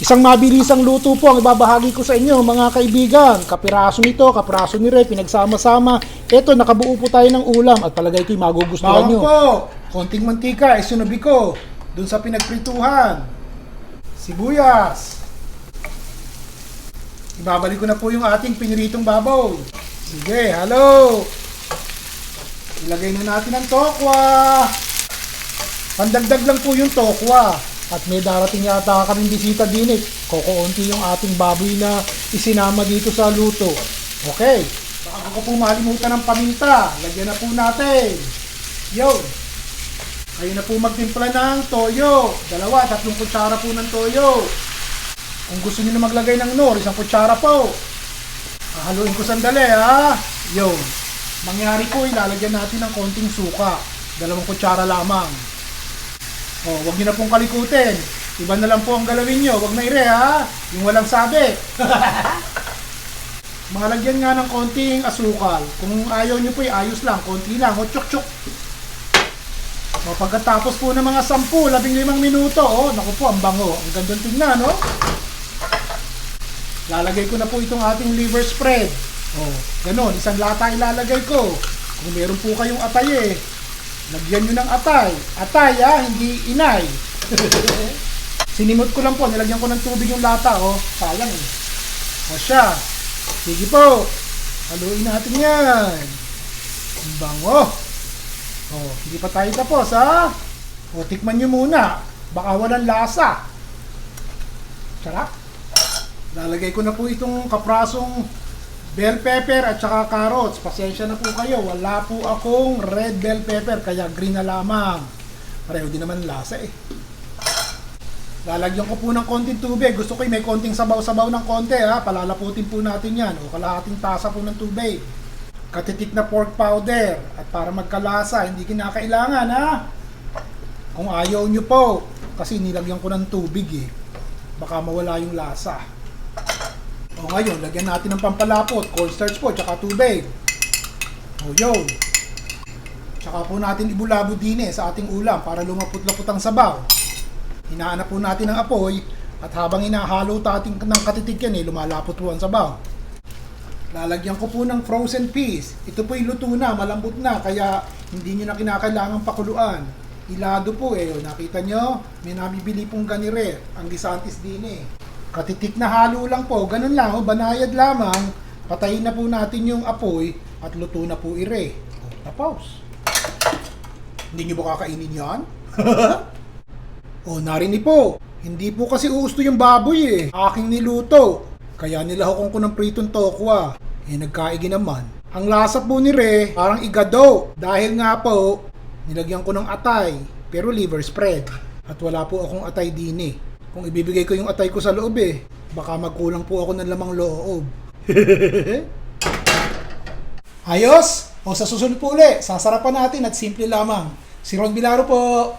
Isang mabilisang luto po ang ibabahagi ko sa inyo mga kaibigan. Kapiraso nito, kapiraso ni Ray, pinagsama-sama. Ito, nakabuo po tayo ng ulam at palagay ko'y magugustuhan Bawang nyo. po, konting mantika, isunubi ko. Dun sa pinagprituhan. Sibuyas. Ibabalik ko na po yung ating piniritong babaw. Sige, halo. Ilagay na natin ang tokwa. Pandagdag lang po yung tokwa. At may darating yata kaming bisita din eh. Kokoonti yung ating baboy na isinama dito sa luto. Okay. Bago ko po malimutan ng paminta, lagyan na po natin. Yo! Kayo na po magtimpla ng toyo. Dalawa, tatlong kutsara po ng toyo. Kung gusto niyo na maglagay ng nor, isang kutsara po. Haluin ko sandali ha. Yo. Mangyari po, ilalagyan natin ng konting suka. Dalawang kutsara lamang. Oh, wag niyo na pong kalikutin. Iba na lang po ang galawin niyo. Wag na ire ha. Yung walang sabi. Malagyan nga ng konting asukal. Kung ayaw nyo po, ayos lang. Konti lang. O, tsuk tsuk. O, pagkatapos po ng mga 10, 15 minuto, oh, naku po, ang bango. Ang gandang tingnan, no? Lalagay ko na po itong ating liver spread. Oh, ganun. Isang lata ilalagay ko. Kung meron po kayong atay eh, lagyan nyo ng atay. Atay, ah, hindi inay. Sinimot ko lang po. Nilagyan ko ng tubig yung lata, oh. Sayang eh. O siya. Sige po. Haluin natin yan. Ang bango. Oh, hindi pa tayo tapos ha. O, tikman nyo muna. Baka walang lasa. Sarap. Lalagay ko na po itong kaprasong bell pepper at saka carrots. Pasensya na po kayo. Wala po akong red bell pepper kaya green na lamang. Pareho din naman lasa eh. Lalagyan ko po ng konting tubig. Gusto ko may konting sabaw-sabaw ng konti ha. Palalaputin po natin yan. O kalahating tasa po ng tubig. Katitik na pork powder. At para magkalasa, hindi kinakailangan ha. Kung ayaw nyo po. Kasi nilagyan ko ng tubig eh. Baka mawala yung lasa. O ngayon, lagyan natin ng pampalapot. Cornstarch po, tsaka tubig. O yun. Tsaka po natin ibulabo din eh sa ating ulam para lumapot-lapot ang sabaw. Hinahanap po natin ang apoy at habang hinahalo tating ng katitig yan eh, lumalapot po ang sabaw. Lalagyan ko po ng frozen peas. Ito po luto na, malambot na, kaya hindi nyo na kinakailangan pakuluan. Ilado po eh, nakita nyo? May nabibili pong ganire, ang gisantis din eh. Katitik na halo lang po, ganun lang, oh, banayad lamang. Patayin na po natin yung apoy at luto na po ire. Tapos. Hindi nyo ba kakainin yan? Oh, narinig po. Hindi po kasi gusto yung baboy eh. Aking niluto. Kaya nilahokon ko ng pritong tokwa. Eh, nagkaigi naman. Ang lasa po ni Re, parang igado. Dahil nga po, nilagyan ko ng atay. Pero liver spread. At wala po akong atay din eh. Kung ibibigay ko yung atay ko sa loob eh, baka magkulang po ako ng lamang loob. Ayos! O sa susunod po uli, sasarapan natin at simple lamang. Si Ron Bilaro po.